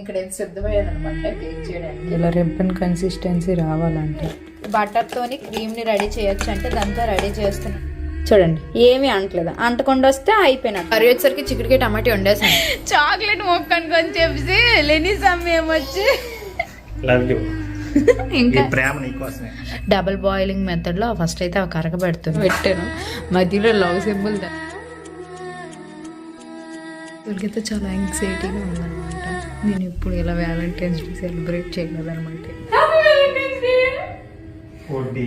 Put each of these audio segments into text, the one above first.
ఇక్కడ సిద్ధమయ్యాను అనమాట కేక్ చేయడానికి. ఇలా రిబ్బన్ కన్సిస్టెన్సీ రావాలంటే. బటర్ తోని క్రీమ్ని రెడీ చేయొచ్చు అంటే దాంతో రెడీ చేస్తున్నాను చూడండి. ఏమీ అంటలేదు అంటకుండా వస్తే అయిపోయినట్టు. కర్రీ వచ్చేసరికి చికెన్కి టమాటా వండేసాను చాక్లెట్ మొక్క అనుకొని చెప్పి లేని సమయం వచ్చి లవ్ యూ ఈ ఇంకా ప్రేమ నీకోసమే డబుల్ బాయిలింగ్ మెథడ్లో ఫస్ట్ అయితే అవి కరగబెడుతుంది పెట్టాను. మధ్యలో లవ్ సింబల్ ఇక్కడికైతే చాలా యాంగ్జైటీగా ఉందన్నమాట. నేను ఇప్పుడు ఇలా వ్యాలంటైన్స్ డే సెలబ్రేట్ చేయలేదన్నమాట ఫుడ్డీ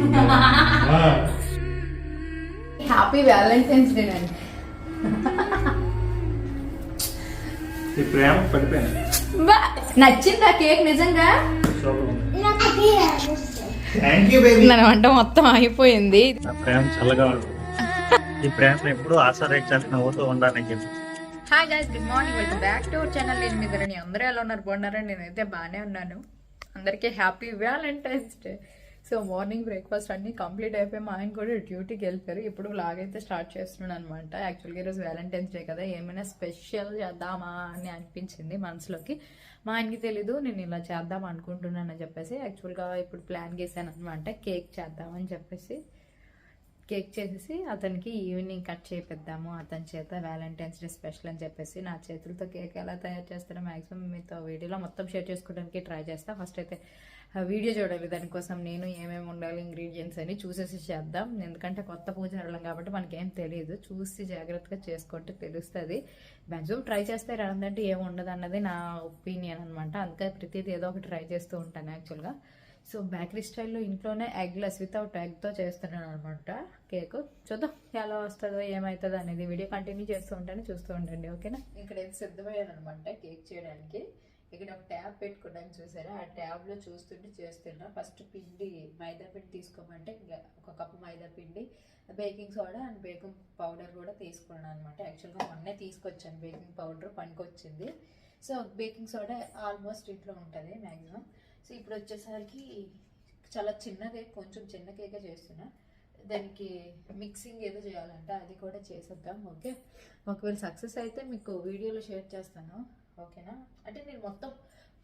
హ్యాపీ వ్యాలంటైన్స్ డే అండి ఈ ప్రేమ నచ్చిందా కేక్ నిజంగా? నా వంట మొత్తం అయిపోయింది ప్రేమ చల్లగా ఉంటుంది ఈ ప్రేమను ఎప్పుడు ఆస్వాదించాలి నవ్వుతూ ఉండాలని చెప్పి. Hi guys good morning welcome back to our channel నేను మీద రండి అందరూ ఎలా ఉన్నారు? బాగున్నారని నేనైతే బాగానే ఉన్నాను. అందరికీ happy Valentine's Day so morning breakfast అన్నీ కంప్లీట్ అయిపోయి మా ఆయన కూడా డ్యూటీకి వెళ్ళిపోయారు. ఇప్పుడు లాగ్ అయితే స్టార్ట్ చేస్తున్నాను అనమాట యాక్చువల్గా ఈరోజు వ్యాలంటైన్స్ డే కదా. ఏమైనా స్పెషల్ చేద్దామా అని అనిపించింది మనసులోకి. మా ఆయనకి తెలీదు నేను ఇలా చేద్దాం అనుకుంటున్నాను అని చెప్పేసి యాక్చువల్గా ఇప్పుడు ప్లాన్ చేశాను అనమాట కేక్ చేద్దామని చెప్పేసి. కేక్ చేసేసి అతనికి ఈవినింగ్ కట్ చేపిద్దాము. అతని చేత వ్యాలంటైన్స్ డే స్పెషల్ అని చెప్పేసి నా చేతులతో కేక్ ఎలా తయారు చేస్తారో మ్యాక్సిమం మీతో వీడియోలో మొత్తం షేర్ చేసుకోవడానికి ట్రై చేస్తాను ఫస్ట్ అయితే వీడియో చూడాలి. దానికోసం నేను ఏమేమి ఉండాలి ఇంగ్రీడియంట్స్ అని చూసేసి చేద్దాం. ఎందుకంటే కొత్త పూజ కాబట్టి మనకేం తెలియదు చూసి జాగ్రత్తగా చేసుకుంటే తెలుస్తుంది. మ్యాక్సిమం ట్రై చేస్తే రాదంటే ఏమి ఉండదు అన్నది నా ఒపీనియన్ అనమాట అందుకే ప్రతిదీ ఏదో ఒకటి ట్రై చేస్తూ ఉంటాను యాక్చువల్గా. సో బేకరీ స్టైల్లో ఇంట్లోనే ఎగ్లెస్ వితౌట్ ఎగ్తో చేస్తున్నాను అనమాట కేక్. చూద్దాం ఎలా వస్తుందో ఏమవుతుందో అనేది వీడియో కంటిన్యూ చేస్తూ ఉంటాను చూస్తూ ఉండండి ఓకేనా? ఇక్కడ ఏం సిద్ధమయ్యానమాట కేక్ చేయడానికి. ఇక్కడ ఒక ట్యాబ్ పెట్టుకున్నాను చూసారా? ఆ ట్యాబ్లో చూస్తుంటే చేస్తున్నా. ఫస్ట్ పిండి మైదా పిండి తీసుకోమంటే ఒక కప్పు మైదా పిండి baking soda and baking powder కూడా తీసుకున్నాను అనమాట యాక్చువల్గా మొన్నే తీసుకొచ్చాను బేకింగ్ పౌడర్ పనికొచ్చింది. సో బేకింగ్ సోడా ఆల్మోస్ట్ ఇంట్లో ఉంటుంది మ్యాక్సిమం. సో ఇప్పుడు వచ్చేసరికి చాలా చిన్న కేక్ కొంచెం చిన్న కేకే చేస్తున్నా. దానికి మిక్సింగ్ ఏదో చేయాలంటే అది కూడా చేసేద్దాం ఓకే? ఒకవేళ సక్సెస్ అయితే మీకు వీడియోలో షేర్ చేస్తాను ఓకేనా? అంటే నేను మొత్తం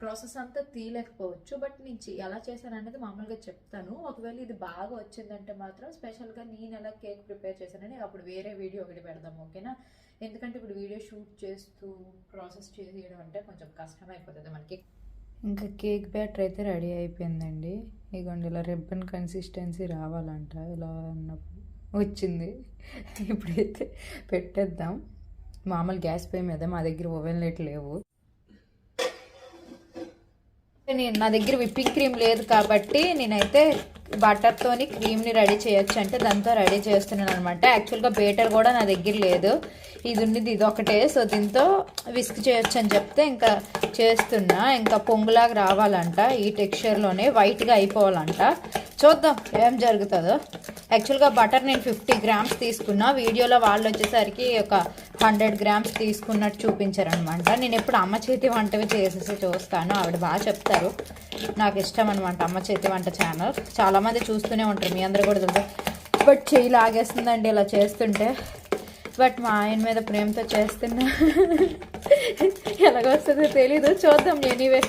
ప్రాసెస్ అంతా తీయలేకపోవచ్చు బట్ నేను ఎలా చేశాను అనేది మామూలుగా చెప్తాను. ఒకవేళ ఇది బాగా వచ్చిందంటే మాత్రం స్పెషల్గా నేను ఎలా కేక్ ప్రిపేర్ చేశానని అప్పుడు వేరే వీడియో ఒకటి పెడదాం ఓకేనా? ఎందుకంటే ఇప్పుడు వీడియో షూట్ చేస్తూ ప్రాసెస్ చేయడం అంటే కొంచెం కష్టం అయిపోతుంది మనకి. ఇంకా కేక్ బ్యాటర్ అయితే రెడీ అయిపోయిందండి. ఇగోండి ఇలా రిబ్బన్ కన్సిస్టెన్సీ రావాలంట. ఇలా అన్నప్పుడు వచ్చింది. ఇప్పుడైతే పెట్టేద్దాం. మామూలు గ్యాస్ పొయ్యి మీద మా దగ్గర ఓవెన్ లైట్ లేవు. నేను నా దగ్గర విప్పింగ్ క్రీమ్ లేదు కాబట్టి నేనైతే బటర్తోని క్రీమ్ని రెడీ చేయొచ్చు అంటే దాంతో రెడీ చేస్తున్నాను అనమాట యాక్చువల్గా బేటర్ కూడా నా దగ్గర లేదు. ఇది ఉన్నది ఇది ఒకటే. సో దీంతో విస్క్ చేయొచ్చు అని చెప్తే ఇంకా చేస్తున్నా. ఇంకా పొంగులాగా రావాలంట. ఈ టెక్స్చర్లోనే వైట్గా అయిపోవాలంట. చూద్దాం ఏం జరుగుతుందో. యాక్చువల్గా బటర్ నేను ఫిఫ్టీ గ్రామ్స్ తీసుకున్నా. వీడియోలో వాళ్ళు వచ్చేసరికి ఒక హండ్రెడ్ గ్రామ్స్ తీసుకున్నట్టు చూపించారనమాట నేను ఎప్పుడు అమ్మ చేతి వంటవి చేసేసి చూస్తాను. ఆవిడ బాగా చెప్తారు. నాకు ఇష్టం అనమాట అమ్మ చేతి వంట ఛానల్ చాలామంది చూస్తూనే ఉంటారు మీ అందరూ కూడా తెలుసు బట్ చెయ్యి లాగేస్తుందండి ఇలా చేస్తుంటే. బట్ మా ఆయన మీద ప్రేమతో చేస్తున్నా. ఎలాగొస్తుందో తెలీదు చూద్దాం ఎనీవే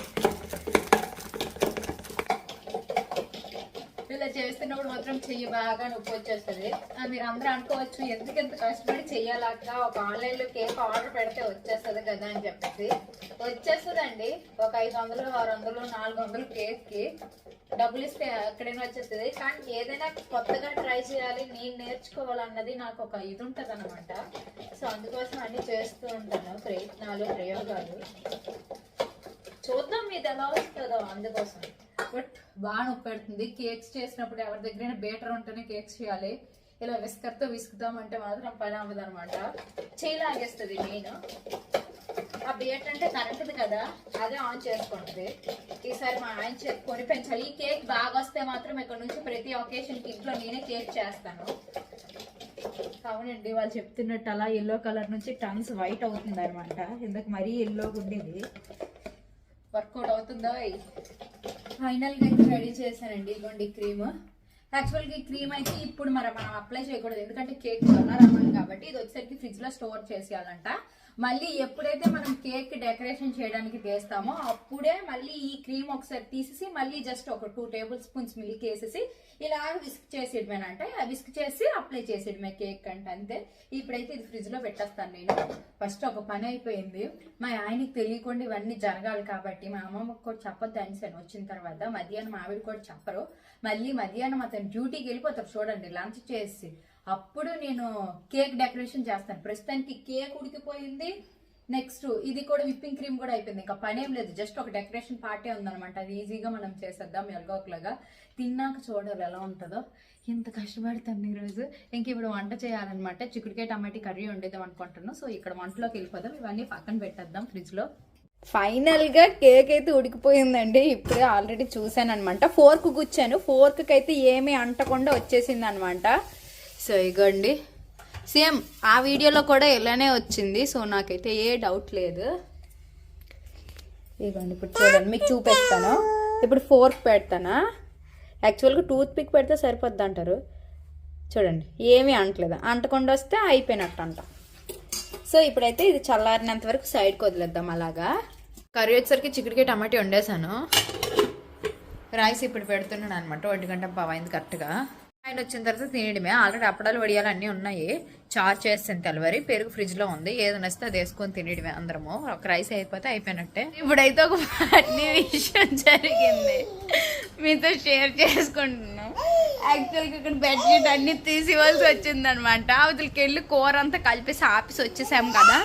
ఇలా చేస్తున్నప్పుడు మాత్రం చెయ్యి బాగా నొప్పి వచ్చేస్తుంది మీరు అందరూ అనుకోవచ్చు ఎందుకు ఎంత కష్టపడి చెయ్యాలక్క? ఒక ఆన్లైన్లో కేక్ ఆర్డర్ పెడితే వచ్చేస్తుంది కదా అని చెప్పేసి. వచ్చేస్తుందండి. ఒక ఐదు వందలు ఆరు వందలు నాలుగు వందలు కేక్కి డబ్బులు ఇస్తే ఎక్కడైనా వచ్చేస్తుంది. కానీ ఏదైనా కొత్తగా ట్రై చేయాలి నేను నేర్చుకోవాలన్నది నాకు ఒక ఇది ఉంటుంది అనమాట సో అందుకోసం అన్ని చేస్తూ ఉంటాను. ప్రయత్నాలు ప్రయోగాలు. చూద్దాం ఇది ఎలా వస్తుందో అందుకోసం. బట్ బాగా నొప్పి పెడుతుంది కేక్స్ చేసినప్పుడు ఎవరి దగ్గర బేటర్ ఉంటేనే కేక్స్ చేయాలి. ఇలా విస్కర్తో విసుకుతామంటే మాత్రం పని అవ్వదు అనమాట చేయలాగేస్తుంది మెయిన్. ఆ బేట్ అంటే కరెంట్ది కదా. అదే ఆన్ చేసుకుంటుంది. ఈసారి మా ఆయన చేతి కొని పెంచాలి. ఈ కేక్ బాగా వస్తే మాత్రం ఇక్కడ నుంచి ప్రతి ఒకేషన్కి ఇంట్లో నేనే కేక్ చేస్తాను. అవునండి వాళ్ళు చెప్తున్నట్టు అలా ఎల్లో కలర్ నుంచి టన్స్ వైట్ అవుతుంది అనమాట ఇందాక మరీ ఎల్లో ఉండేది వర్కౌట్ అవుతుందో? ఫైనల్గా అయితే రెడీ చేశానండి. ఇదిగోండి క్రీమ్. యాక్చువల్గా ఈ క్రీమ్ అయితే ఇప్పుడు మరి మనం అప్లై చేయకూడదు. ఎందుకంటే కేక్ చల్లారమ్మాలి కాబట్టి ఇది వచ్చేసరికి ఫ్రిడ్జ్లో స్టోర్ చేసేయాలంట. మళ్ళీ ఎప్పుడైతే మనం కేక్ డెకరేషన్ చేయడానికి వేస్తామో అప్పుడే మళ్ళీ ఈ క్రీమ్ ఒకసారి తీసేసి మళ్ళీ జస్ట్ ఒక టూ టేబుల్ స్పూన్స్ మిల్క్ వేసేసి ఇలా విస్క్ చేసేయడమేనంటే విస్క్ చేసి అప్లై చేసేయడమే కేక్ అంటే అంతే. ఇప్పుడైతే ఇది ఫ్రిడ్జ్లో పెట్టేస్తాను నేను. ఫస్ట్ ఒక పని అయిపోయింది. మా ఆయనకి తెలియకుండా ఇవన్నీ జరగాలి కాబట్టి మా అమ్మమ్మకి కూడా చెప్పొద్దు అనిసాను వచ్చిన తర్వాత మధ్యాహ్నం ఆవిడ కూడా చెప్పరు. మళ్ళీ మధ్యాహ్నం అతను డ్యూటీకి వెళ్ళిపోతారు చూడండి లంచ్ చేసి. అప్పుడు నేను కేక్ డెకరేషన్ చేస్తాను. ప్రస్తుతానికి కేక్ ఉడికిపోయింది. నెక్స్ట్ ఇది కూడా విప్పింగ్ క్రీమ్ కూడా అయిపోయింది. ఇంకా పనేం లేదు. జస్ట్ ఒక డెకరేషన్ పార్టీ ఉందనమాట అది ఈజీగా మనం చేసేద్దాం. ఎల్గోక్లాగా తిన్నాక చూడాలి ఎలా ఉంటుందో. ఇంత కష్టపడతాను ఈరోజు. ఇంక ఇప్పుడు వంట చేయాలన్నమాట. చిక్కుడుకాయ టమాటీ కర్రీ వండేద్దాం అనుకుంటున్నాను. సో ఇక్కడ వంటలోకి వెళ్ళిపోదాం. ఇవన్నీ పక్కన పెట్టేద్దాం ఫ్రిడ్జ్లో. ఫైనల్గా కేక్ అయితే ఉడికిపోయిందండి. ఇప్పుడే ఆల్రెడీ చూసాను అనమాట ఫోర్క్ గుచ్చాను. ఫోర్క్ అయితే ఏమీ అంటకుండా వచ్చేసింది అనమాట సో ఇగోండి. సేమ్ ఆ వీడియోలో కూడా ఇలానే వచ్చింది సో నాకైతే ఏ డౌట్ లేదు. ఇగోండి ఇప్పుడు చూడండి మీకు చూపిస్తాను ఇప్పుడు ఫోర్క్ పెడతానా? యాక్చువల్గా టూత్ పిక్ పెడితే సరిపోద్ది అంటారు చూడండి ఏమీ అంటలేదు. అంటకుండా వస్తే అయిపోయినట్టు అంట సో ఇప్పుడైతే ఇది చల్లారినంత వరకు సైడ్కి వదిలేద్దాం అలాగా. కర్రీ వచ్చేసరికి చికెన్కి టమాటీ వండేసాను రైస్ ఇప్పుడు పెడుతున్నాను అనమాట ఒంటి గంట పవైంది కరెక్ట్గా. ఆయన వచ్చిన తర్వాత తినడమే ఆల్రెడీ అప్పడాలు వడియాలు అన్నీ ఉన్నాయి. చార్ చేస్తాను తెలవరి పెరుగు ఫ్రిడ్జ్లో ఉంది. ఏది నచ్చితే అది వేసుకొని తినడమే అందరము. ఒక రైస్ అయిపోతే అయిపోయినట్టే. ఇప్పుడైతే ఒక ఫన్నీ విషయం జరిగింది. మీతో షేర్ చేసుకుంటున్నాం. యాక్చువల్గా ఇక్కడ బెడ్షీట్ అన్ని తీసివలసి వచ్చింది అనమాట అవతలకి వెళ్ళి కూర అంతా కలిపేసి ఆపేసి వచ్చేసాం కదా.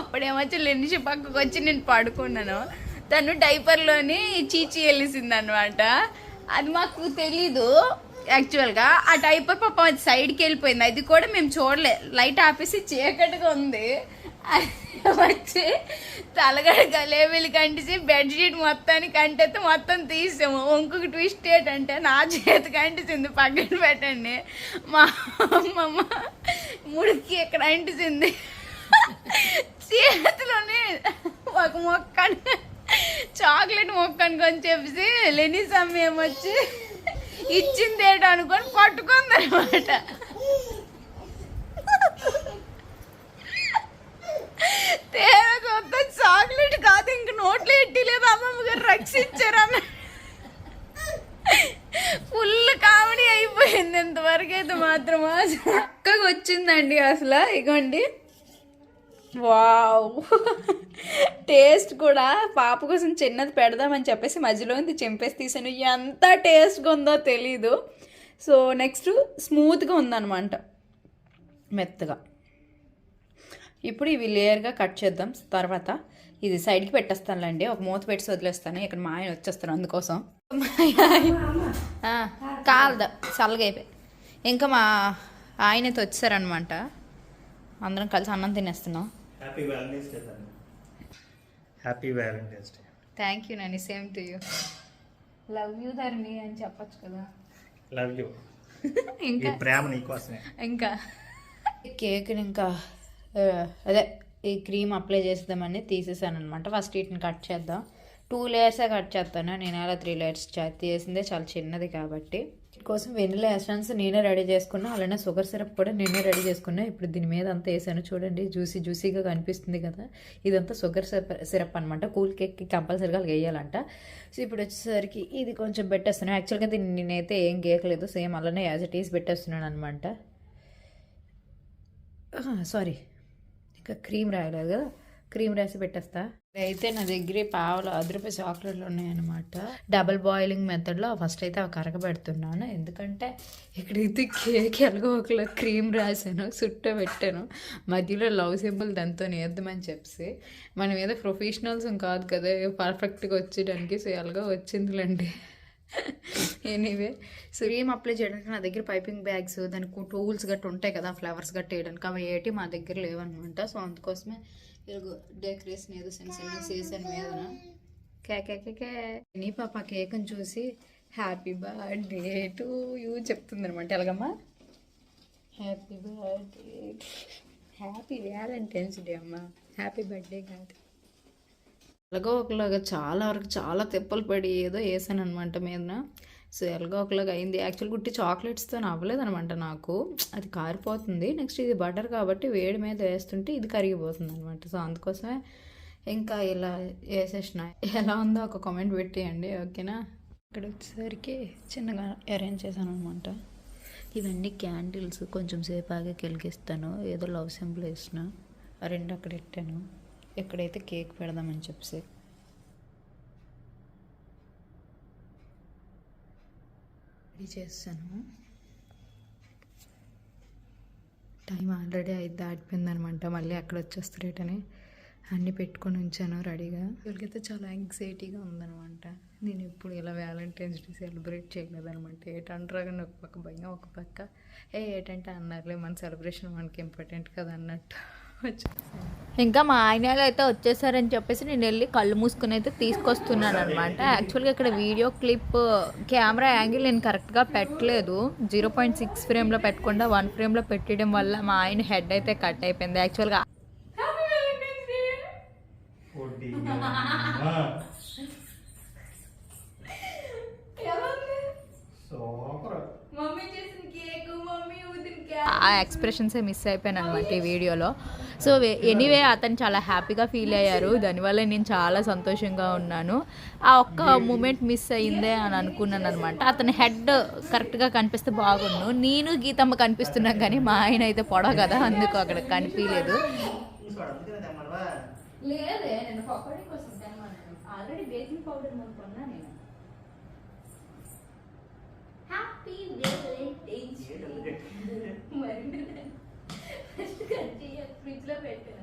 అప్పుడేమొచ్చి లెన్షి పక్కకు వచ్చి నేను పడుకున్నాను. తను డైపర్లోని చీచి వెళ్ళేసింది అనమాట అది మాకు తెలీదు. యాక్చువల్గా ఆ టైపర్ పాపం అది సైడ్కి వెళ్ళిపోయింది. అది కూడా మేము చూడలే. లైట్ ఆపేసి చీకటిగా ఉంది. వచ్చి తలగడ గలేబిలి కంటిసి బెడ్షీట్ మొత్తానికి కంటైతే మొత్తం తీసాము ఇంకొక ట్విస్ట్ ఏంటంటే నా చేతికి అంటిసింది పక్కన పెట్టండి. మా అమ్మమ్మ ముడికి ఇక్కడ అంటిసింది చేతిలోనే ఒక మొక్క చాక్లెట్ మొక్క అనుకొని చెప్పేసి లెని సమయం వచ్చి ఇచ్చింది ఏంటో అనుకొని పట్టుకుంది అనమాట కొత్త చాక్లెట్ కాదు ఇంక నోట్లో ఎట్టిలేదు అమ్మమ్మ గారు రక్షించారన్న. ఫుల్ కామెడీ అయిపోయింది ఇంతవరకు అయితే మాత్రం. చక్కగా వచ్చిందండి అసలు ఇగోండి. వావ్. టేస్ట్ కూడా పాప కోసం చిన్నది పెడదామని చెప్పేసి మధ్యలో ఇది చెంపేసి తీసాను. ఎంత టేస్ట్గా ఉందో తెలీదు. సో నెక్స్ట్ స్మూత్గా ఉందన్నమాట. మెత్తగా. ఇప్పుడు ఇవి లేయర్గా కట్ చేద్దాం. తర్వాత ఇది సైడ్కి పెట్టేస్తానులేండి. ఒక మూత పెట్టి వదిలేస్తాను ఇక్కడ మా ఆయన వచ్చేస్తాను అందుకోసం. కాలదా. కాదు చల్లగా అయిపోయి. ఇంకా మా ఆయనతో వచ్చారనమాట అందరం కలిసి అన్నం తినేస్తున్నాం. Happy Valentine's Day happy Valentine's Day thank you Nani same to you love you Dharani అని చెప్పొచ్చు కదా. లవ్ యూ ఈ ఇంకా ప్రేమ నీకోసమే ఇంకా. కేక్ని ఇంకా అదే ఈ క్రీమ్ అప్లై చేద్దామని తీసేసాను అనమాట ఫస్ట్ వీటిని కట్ చేద్దాం. టూ లేయర్సే కట్ చేస్తాను. నేను అలా త్రీ లేయర్స్ చేసిందే చాలా చిన్నది కాబట్టి. కోసం వెనిలా ఎసెన్స్ నేనే రెడీ చేసుకున్నా అలానే షుగర్ సిరప్ కూడా నేనే రెడీ చేసుకున్నా. ఇప్పుడు దీని మీద అంతా వేసాను చూడండి జ్యూసీ జ్యూసీగా కనిపిస్తుంది కదా. ఇదంతా షుగర్ సిరప్ సిరప్ అనమాట కూల్ కేక్కి కంపల్సరీగా వేయాలంట. సో ఇప్పుడు వచ్చేసరికి ఇది కొంచెం పెట్టేస్తున్నాను. యాక్చువల్గా దీన్ని నేనైతే ఏం గీయకలేదు సేమ్ అలానే యాజ్ ఇట్ ఈస్ పెట్టేస్తున్నాను అనమాట సారీ. ఇంకా క్రీమ్ రాయలేదు కదా. క్రీమ్ రాసి పెట్టేస్తా. అయితే నా దగ్గర పావులు అర్ధ రూపాయి చాక్లెట్లు ఉన్నాయన్నమాట. డబల్ బాయిలింగ్ మెథడ్లో ఫస్ట్ అయితే అవి కరగబెడుతున్నాను. ఎందుకంటే ఇక్కడైతే కేక్ ఎలాగో ఒకలా క్రీమ్ రాశాను సుట్ట పెట్టాను మధ్యలో లవ్ సింపుల్ దాంతో వేద్దామని చెప్పి మనం ఏదో ప్రొఫెషనల్స్ కాదు కదా పర్ఫెక్ట్గా వచ్చేయడానికి సో ఎలాగో వచ్చిందిలేండి. ఎనీవే సో అప్లై చేయడానికి నా దగ్గర పైపింగ్ బ్యాగ్స్ దానికి టూల్స్ గట్టు ఉంటాయి కదా ఫ్లవర్స్ గట్ట వేయడానికి అవి ఏటి మా దగ్గర లేవన్నమాట. సో అందుకోసమే ఇలాగో డెకరేషన్ ఏదో చిన్న చిన్న సీజన్ మీద కేకే నీ పాప కేక్ని చూసి హ్యాపీ బర్త్డే టు యూ చెప్తుంది అనమాట ఎలాగమ్మా? Happy birthday happy Valentine's Day అమ్మా. హ్యాపీ బర్త్డే కాదు అలాగో ఒకలాగా చాలా వరకు చాలా తిప్పలు పడి ఏదో వేసాను అనమాట మీద సో ఎలాగో ఒకలాగా అయింది. యాక్చువల్ గుట్టి చాక్లెట్స్తో అవ్వలేదు అనమాట నాకు. అది కారిపోతుంది. నెక్స్ట్ ఇది బటర్ కాబట్టి వేడి మీద వేస్తుంటే ఇది కరిగిపోతుంది అనమాట సో అందుకోసమే ఇంకా ఇలా వేసేసిన. ఎలా ఉందో ఒక కామెంట్ పెట్టేయండి ఓకేనా? ఇక్కడ వచ్చేసరికి చిన్నగా అరేంజ్ చేశాను అనమాట ఇవన్నీ క్యాండిల్స్. కొంచెం సేపు ఆగి కెలిగిస్తాను. ఏదో లవ్ సింబల్ వేసిన. ఆ రెండు అక్కడ పెట్టాను. ఎక్కడైతే కేక్ పెడదామని చెప్పి రెడీ చేస్తాను టైం ఆల్రెడీ అయితే దాటిపోయిందనమాట మళ్ళీ అక్కడ వచ్చేస్తారేటని అన్నీ పెట్టుకొని ఉంచాను రెడీగా. ఇవాళకైతే చాలా యాంగ్జైటీగా ఉందనమాట. నేను ఇప్పుడు ఇలా వ్యాలంటైన్స్ డే సెలబ్రేట్ చేయలేదనమాట. ఏటంటారా కానీ ఒక పక్క భయం ఒక పక్క. ఏ ఏటంటే అన్నారులే మన సెలబ్రేషన్ మనకి ఇంపార్టెంట్ కదా అన్నట్టు. ఇంకా మా ఆయన అయితే వచ్చేసారని చెప్పేసి నేను వెళ్ళి కళ్ళు మూసుకుని అయితే తీసుకొస్తున్నాను అనమాట యాక్చువల్గా ఇక్కడ వీడియో క్లిప్ కెమెరా యాంగిల్ నేను కరెక్ట్గా పెట్టలేదు. జీరో పాయింట్ సిక్స్ ఫ్రేమ్లో పెట్టకుండా వన్ ఫ్రేమ్లో పెట్టడం వల్ల మా ఆయన హెడ్ అయితే కట్ అయిపోయింది. యాక్చువల్గా సూపర్ ఆ ఎక్స్ప్రెషన్సే మిస్ అయిపోయాను అనమాట ఈ వీడియోలో. సో ఎనీవే అతను చాలా హ్యాపీగా ఫీల్ అయ్యారు. దానివల్ల నేను చాలా సంతోషంగా ఉన్నాను. ఆ ఒక్క మూమెంట్ మిస్ అయిందే అని అనుకున్నాను అనమాట అతని హెడ్ కరెక్ట్గా కనిపిస్తే బాగుండు. నేను గీతమ్మ కనిపిస్తున్నాం కానీ మా ఆయన అయితే పొడవ కదా అందుకు అక్కడ కనిపించలేదు లేదే నేను ఆల్రెడీ బేకింగ్ పౌడర్ కొన్నా నేను. హ్యాపీ ఫ్రిడ్జ్లో పెట్టిన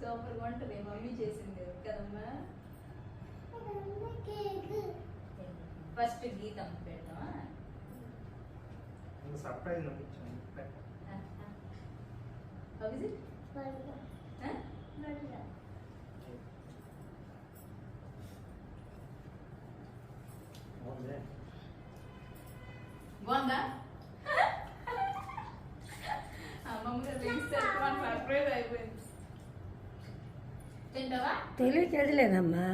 సూపర్ ఉంటుంది మమ్మీ చేసింది. కదమ్మా ఫస్ట్ గీతం పెడదామా surprise How is it? Huh? బాగుందా? తింటావా? తెలియట్లేదమ్మా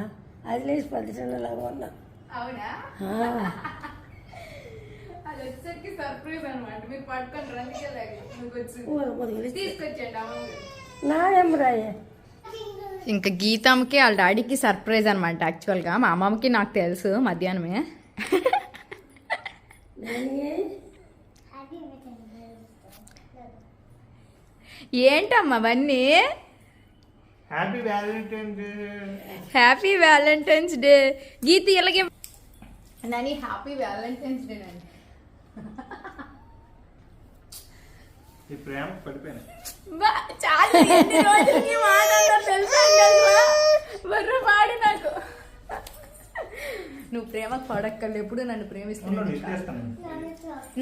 అది లేచి పదిహేనులాగా ఉన్నా. అవునా? అది వచ్చేసరికి సర్ప్రైజ్ అనమాట మీరు పట్టుకొని అందుకే లాగే నువ్వు వచ్చి ఊరు మొదలు తీసుకొచ్చేయండి అమ్మమ్మ నా ఎమ్మరాయే ఇంకా గీతమ్మకి వాళ్ళ డాడీకి సర్ప్రైజ్ అనమాట యాక్చువల్గా మా అమ్మమ్మకి నాకు తెలుసు మధ్యాహ్నమే. ఏంటమ్మా అవన్నీ? Happy Valentine Day happy Valentine's Day Geetha ఇలాగే నాని హ్యాపీ వ్యాలంటైన్స్ డే అండి ఈ ప్రేమ పడిపోయినా. బా- చాలా ఎన్ని రోజులకి మాట్లాడతావు తెలుసా? బర్రె పాడు నాకు. నువ్వు ప్రేమకు పడక్కర్లేదు ఎప్పుడు నన్ను ప్రేమిస్తున్నావు?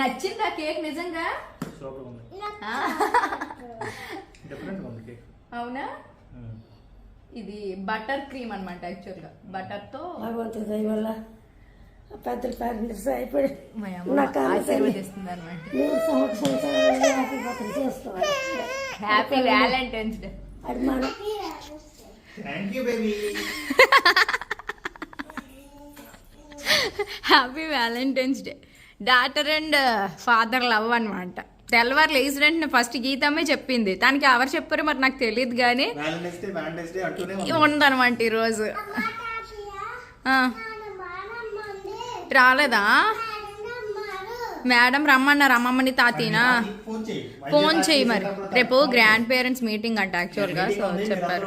నచ్చిందా కేక్ నిజంగా? అవునా? ఇది బటర్ క్రీమ్ అనమాట యాక్చువల్గా. బటర్తో భగవంతుడి దయ వల్ల పెద్ద పేరెంట్స్ అయిపోయి ఆశీర్వదిస్తుంది అనమాట హ్యాపీ వ్యాలంటైన్స్ డే. అది మన thank you baby happy Valentine's Day daughter and father love అనమాట తెల్లవారు లేచినట్టు ఫస్ట్ గీతమ్మే చెప్పింది. తనకి ఎవరు చెప్పారో మరి నాకు తెలియదు కానీ ఉందనమాట ఈరోజు. రాలేదా? మేడం రమ్మన్నారు అమ్మమ్మని తాతీనా ఫోన్ చేయి. ఫోన్ చేయి మరి. రేపు గ్రాండ్ పేరెంట్స్ మీటింగ్ అంట యాక్చువల్గా సో చెప్పారు.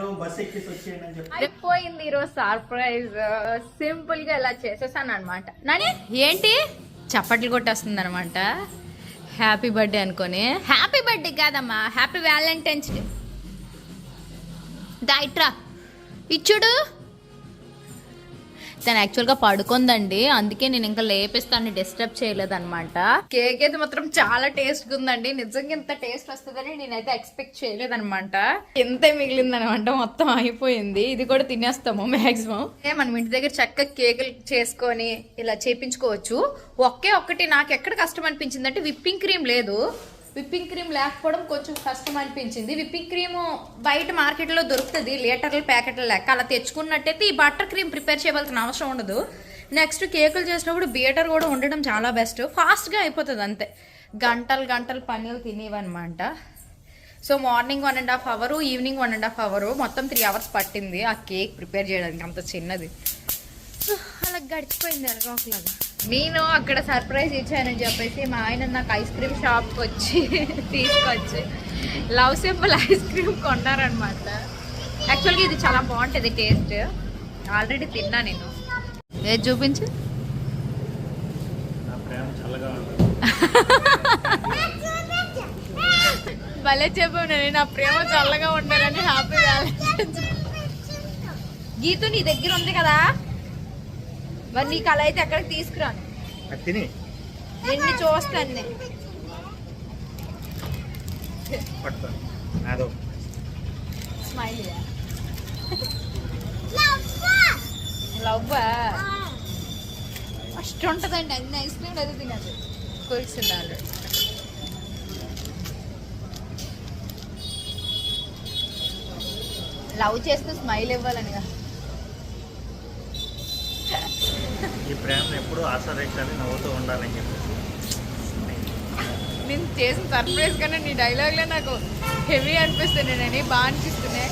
అయిపోయింది ఈరోజు సర్ప్రైజ్. సింపుల్గా ఇలా చేసేసాను అనమాట నాని? ఏంటి? చప్పట్లు కొట్టేస్తుంది అనమాట హ్యాపీ బర్త్డే అనుకొని. హ్యాపీ బర్త్డే కాదమ్మా. Happy Valentine's Day. దాయిట్రా ఇచ్చుడు. తను యాక్చువల్గా పడుకుందండి. అందుకే నేను ఇంకా లేపిస్తాను డిస్టర్బ్ చేయలేదన్నమాట. కేక్ అయితే మాత్రం చాలా టేస్ట్ ఉందండి. నిజంగా ఇంత టేస్ట్ వస్తుందని నేనైతే ఎక్స్పెక్ట్ చేయలేదన్నమాట. ఎంతే మిగిలిందనమాట మొత్తం అయిపోయింది. ఇది కూడా తినేస్తాము మాక్సిమం మనం ఇంటి దగ్గర చక్కగా కేకులు చేసుకొని ఇలా చేపించుకోవచ్చు. ఒకే ఒక్కటి నాకు ఎక్కడ కష్టం అనిపించింది అంటే విప్పింగ్ క్రీమ్ లేదు. విప్పింగ్ క్రీమ్ లేకపోవడం కొంచెం కష్టం అనిపించింది. విప్పింగ్ క్రీమ్ బయట మార్కెట్లో దొరుకుతుంది లీటర్ల ప్యాకెట్ల లెక్క. అలా తెచ్చుకున్నట్టయితే ఈ బటర్ క్రీమ్ ప్రిపేర్ చేయవలసిన అవసరం ఉండదు. నెక్స్ట్ కేకులు చేసినప్పుడు బీటర్ కూడా ఉండడం చాలా బెస్ట్. ఫాస్ట్గా అయిపోతుంది అంతే. గంటలు గంటలు పనులు తినేవన్నమాట. So morning one and half hour evening one and half hour. మొత్తం త్రీ అవర్స్ పట్టింది ఆ కేక్ ప్రిపేర్ చేయడానికి అంత చిన్నది. సో అలా గడిచిపోయింది ఎలాగోలాగా నేను అక్కడ సర్ప్రైజ్ ఇచ్చానని చెప్పేసి మా ఆయన నాకు ఐస్ క్రీమ్ షాప్కి వచ్చి తీసుకొచ్చి లవ్ సింపుల్ ఐస్ క్రీమ్ కొన్నారనమాట యాక్చువల్గా ఇది చాలా బాగుంటుంది టేస్ట్. ఆల్రెడీ తిన్నా నేను. ఏది చూపించు? భలే చెప్పావు నేను నా ప్రేమ చల్లగా ఉండాలని హ్యాపీ గీతు నీ దగ్గర ఉంది కదా? మరి నీకు అలా అయితే ఎక్కడికి తీసుకురాను? ఎన్ని చూస్తాను నేను స్మైల్ లవ్ ఫస్ట్ ఉంటుందండి అన్ని ఐస్ క్రీమ్ అది తినదు ఆల్రెడీ. లవ్ చేస్తూ స్మైల్ ఇవ్వాలని కదా. ఈ ప్రేమను ఎప్పుడూ ఆస్వాదించాలి నవ్వుతూ ఉండాలని చెప్పేసి. నేను చేసిన సర్ప్రైజ్ కన్నా నీ డైలాగ్లో నాకు హెవీ అనిపిస్తుంది నేను బాగా అనిపిస్తున్నాయి.